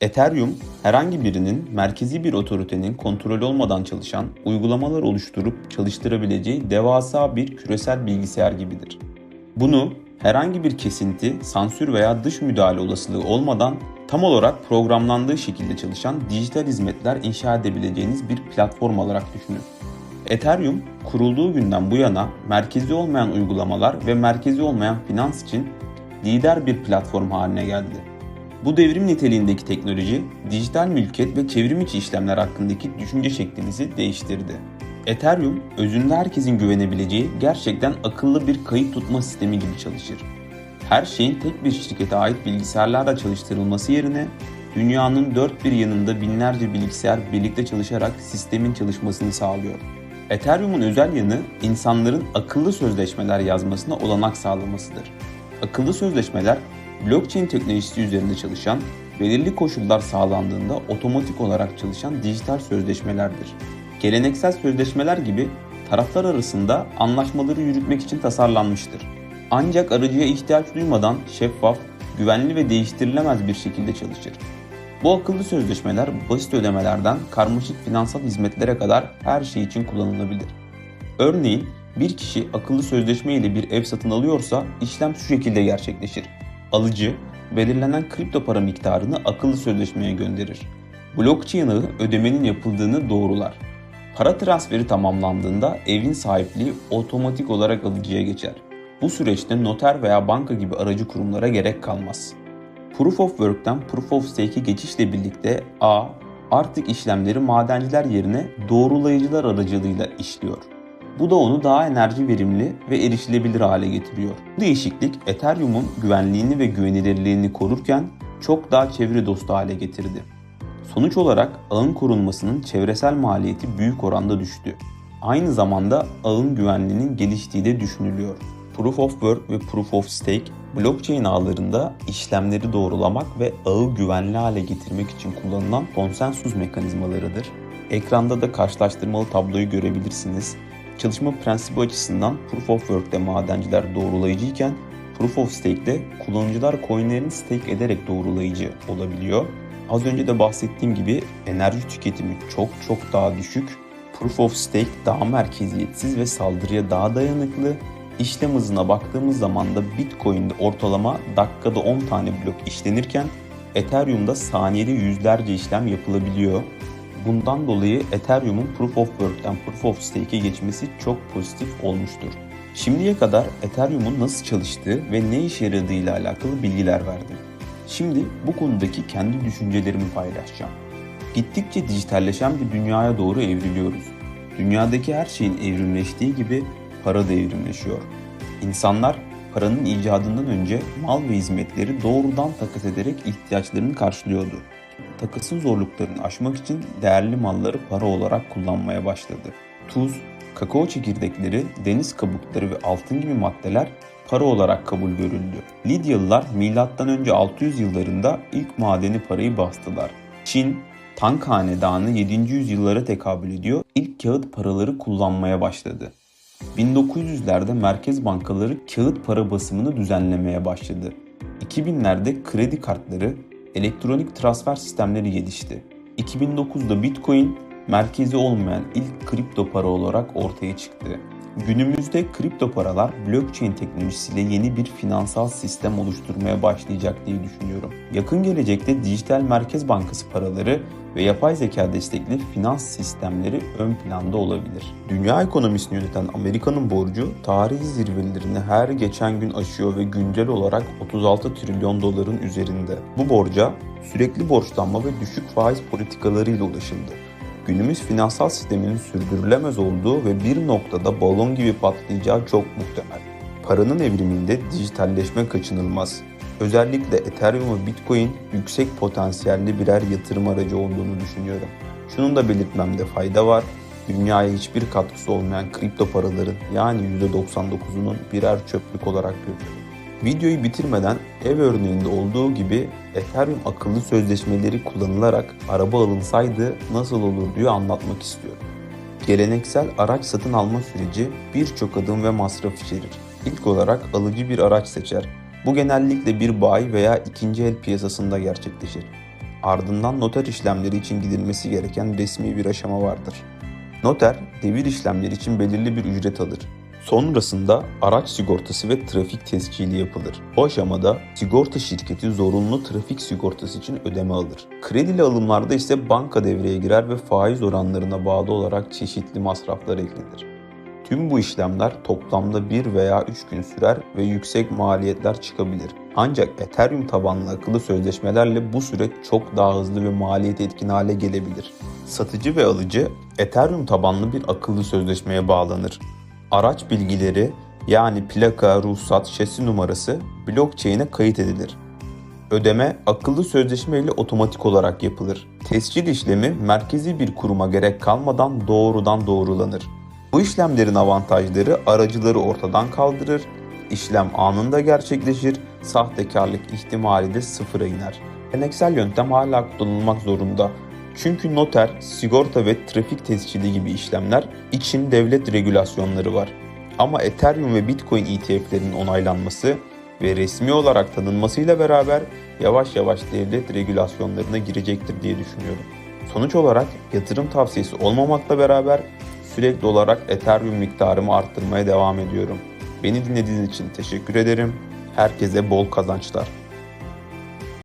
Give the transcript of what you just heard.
Ethereum, herhangi birinin merkezi bir otoritenin kontrolü olmadan çalışan uygulamalar oluşturup çalıştırabileceği devasa bir küresel bilgisayar gibidir. Bunu herhangi bir kesinti, sansür veya dış müdahale olasılığı olmadan tam olarak programlandığı şekilde çalışan dijital hizmetler inşa edebileceğiniz bir platform olarak düşünün. Ethereum kurulduğu günden bu yana merkezi olmayan uygulamalar ve merkezi olmayan finans için lider bir platform haline geldi. Bu devrim niteliğindeki teknoloji, dijital mülkiyet ve çevrim içi işlemler hakkındaki düşünce şeklimizi değiştirdi. Ethereum, özünde herkesin güvenebileceği gerçekten akıllı bir kayıt tutma sistemi gibi çalışır. Her şeyin tek bir şirkete ait bilgisayarlarla çalıştırılması yerine dünyanın dört bir yanında binlerce bilgisayar birlikte çalışarak sistemin çalışmasını sağlıyor. Ethereum'un özel yanı insanların akıllı sözleşmeler yazmasına olanak sağlamasıdır. Akıllı sözleşmeler blockchain teknolojisi üzerinde çalışan, belirli koşullar sağlandığında otomatik olarak çalışan dijital sözleşmelerdir. Geleneksel sözleşmeler gibi taraflar arasında anlaşmaları yürütmek için tasarlanmıştır. Ancak aracıya ihtiyaç duymadan şeffaf, güvenli ve değiştirilemez bir şekilde çalışır. Bu akıllı sözleşmeler basit ödemelerden karmaşık finansal hizmetlere kadar her şey için kullanılabilir. Örneğin bir kişi akıllı sözleşme ile bir ev satın alıyorsa işlem şu şekilde gerçekleşir. Alıcı belirlenen kripto para miktarını akıllı sözleşmeye gönderir. Blockchain ağı ödemenin yapıldığını doğrular. Para transferi tamamlandığında evin sahipliği otomatik olarak alıcıya geçer. Bu süreçte noter veya banka gibi aracı kurumlara gerek kalmaz. Proof of Work'ten Proof of Stake'e geçişle birlikte A artık işlemleri madenciler yerine doğrulayıcılar aracılığıyla işliyor. Bu da onu daha enerji verimli ve erişilebilir hale getiriyor. Bu değişiklik Ethereum'un güvenliğini ve güvenilirliğini korurken çok daha çevre dostu hale getirdi. Sonuç olarak ağın korunmasının çevresel maliyeti büyük oranda düştü. Aynı zamanda ağın güvenliğinin geliştiği de düşünülüyor. Proof of Work ve Proof of Stake, blockchain ağlarında işlemleri doğrulamak ve ağı güvenli hale getirmek için kullanılan konsensus mekanizmalarıdır. Ekranda da karşılaştırmalı tabloyu görebilirsiniz. Çalışma prensibi açısından Proof of Work'te madenciler doğrulayıcıyken Proof of Stake'de kullanıcılar coinlerini stake ederek doğrulayıcı olabiliyor. Az önce de bahsettiğim gibi enerji tüketimi çok çok daha düşük. Proof of Stake daha merkeziyetsiz ve saldırıya daha dayanıklı. İşlem hızına baktığımız zaman da Bitcoin'de ortalama dakikada 10 tane blok işlenirken Ethereum'da saniyede yüzlerce işlem yapılabiliyor. Bundan dolayı Ethereum'un Proof of Work'ten Proof of Stake'e geçmesi çok pozitif olmuştur. Şimdiye kadar Ethereum'un nasıl çalıştığı ve ne işe yaradığı ile alakalı bilgiler verdim. Şimdi bu konudaki kendi düşüncelerimi paylaşacağım. Gittikçe dijitalleşen bir dünyaya doğru evriliyoruz. Dünyadaki her şeyin evrimleştiği gibi para da evrimleşiyor. İnsanlar paranın icadından önce mal ve hizmetleri doğrudan takas ederek ihtiyaçlarını karşılıyordu. Takasın zorluklarını aşmak için değerli malları para olarak kullanmaya başladı. Tuz, kakao çekirdekleri, deniz kabukları ve altın gibi maddeler para olarak kabul görüldü. Lidyalılar M.Ö. 600 yıllarında ilk madeni parayı bastılar. Çin, Tang Hanedanı 7. yüzyıllara tekabül ediyor, ilk kağıt paraları kullanmaya başladı. 1900'lerde merkez bankaları kağıt para basımını düzenlemeye başladı. 2000'lerde kredi kartları, elektronik transfer sistemleri gelişti. 2009'da Bitcoin merkezi olmayan ilk kripto para olarak ortaya çıktı. Günümüzde kripto paralar blockchain teknolojisiyle yeni bir finansal sistem oluşturmaya başlayacak diye düşünüyorum. Yakın gelecekte dijital merkez bankası paraları ve yapay zeka destekli finans sistemleri ön planda olabilir. Dünya ekonomisini yöneten Amerika'nın borcu tarihi zirvelerini her geçen gün aşıyor ve güncel olarak 36 trilyon doların üzerinde. Bu borca sürekli borçlanma ve düşük faiz politikalarıyla ulaşıldı günümüz finansal sisteminin sürdürülemez olduğu ve bir noktada balon gibi patlayacağı çok muhtemel. Paranın evriminde dijitalleşme kaçınılmaz. Özellikle Ethereum ve Bitcoin yüksek potansiyelli birer yatırım aracı olduğunu düşünüyorum. Şunun da belirtmemde fayda var. Dünyaya hiçbir katkısı olmayan kripto paraların yani %99'unun birer çöplük olarak görüyorum. Videoyu bitirmeden ev örneğinde olduğu gibi Ethereum akıllı sözleşmeleri kullanılarak araba alınsaydı nasıl olurduyu anlatmak istiyorum. Geleneksel araç satın alma süreci birçok adım ve masraf içerir. İlk olarak alıcı bir araç seçer. Bu genellikle bir bayi veya ikinci el piyasasında gerçekleşir. ardından noter işlemleri için gidilmesi gereken resmi bir aşama vardır. Noter, devir işlemleri için belirli bir ücret alır. Sonrasında araç sigortası ve trafik tescili yapılır. Bu aşamada sigorta şirketi zorunlu trafik sigortası için ödeme alır. Kredili alımlarda ise banka devreye girer ve faiz oranlarına bağlı olarak çeşitli masraflar eklenir. Tüm bu işlemler toplamda 1 veya 3 gün sürer ve yüksek maliyetler çıkabilir. Ancak Ethereum tabanlı akıllı sözleşmelerle bu süreç çok daha hızlı ve maliyet etkin hale gelebilir. Satıcı ve alıcı Ethereum tabanlı bir akıllı sözleşmeye bağlanır. Araç bilgileri yani plaka, ruhsat, şasi numarası blockchain'e kayıt edilir. Ödeme akıllı sözleşme ile otomatik olarak yapılır. Tescil işlemi merkezi bir kuruma gerek kalmadan doğrudan doğrulanır. Bu işlemlerin avantajları aracıları ortadan kaldırır, işlem anında gerçekleşir, sahtekarlık ihtimali de sıfıra iner. Geleneksel yöntem hala kullanılmak zorunda. Çünkü noter, sigorta ve trafik tescili gibi işlemler için devlet regülasyonları var. Ama Ethereum ve Bitcoin ETF'lerinin onaylanması ve resmi olarak tanınmasıyla beraber yavaş yavaş devlet regülasyonlarına girecektir diye düşünüyorum. Sonuç olarak yatırım tavsiyesi olmamakla beraber sürekli olarak Ethereum miktarımı arttırmaya devam ediyorum. Beni dinlediğiniz için teşekkür ederim. Herkese bol kazançlar.